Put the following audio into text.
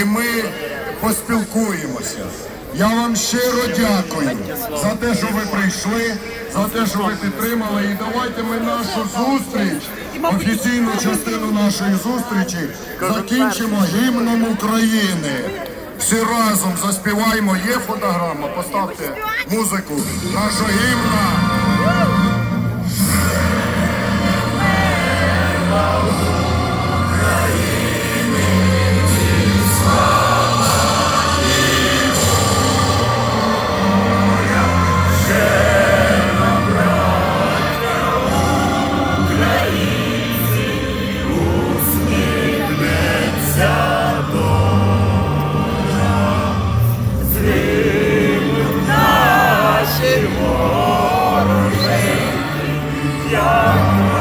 і ми поспілкуємося. Я вам щиро дякую за те, що ви прийшли, за те, що ви підтримали. І давайте ми нашу зустріч, офіційну частину нашої зустрічі, закінчимо гімном України. Всі разом заспіваємо. Є фотограма, поставте музику нашого гімна. Lord, save me,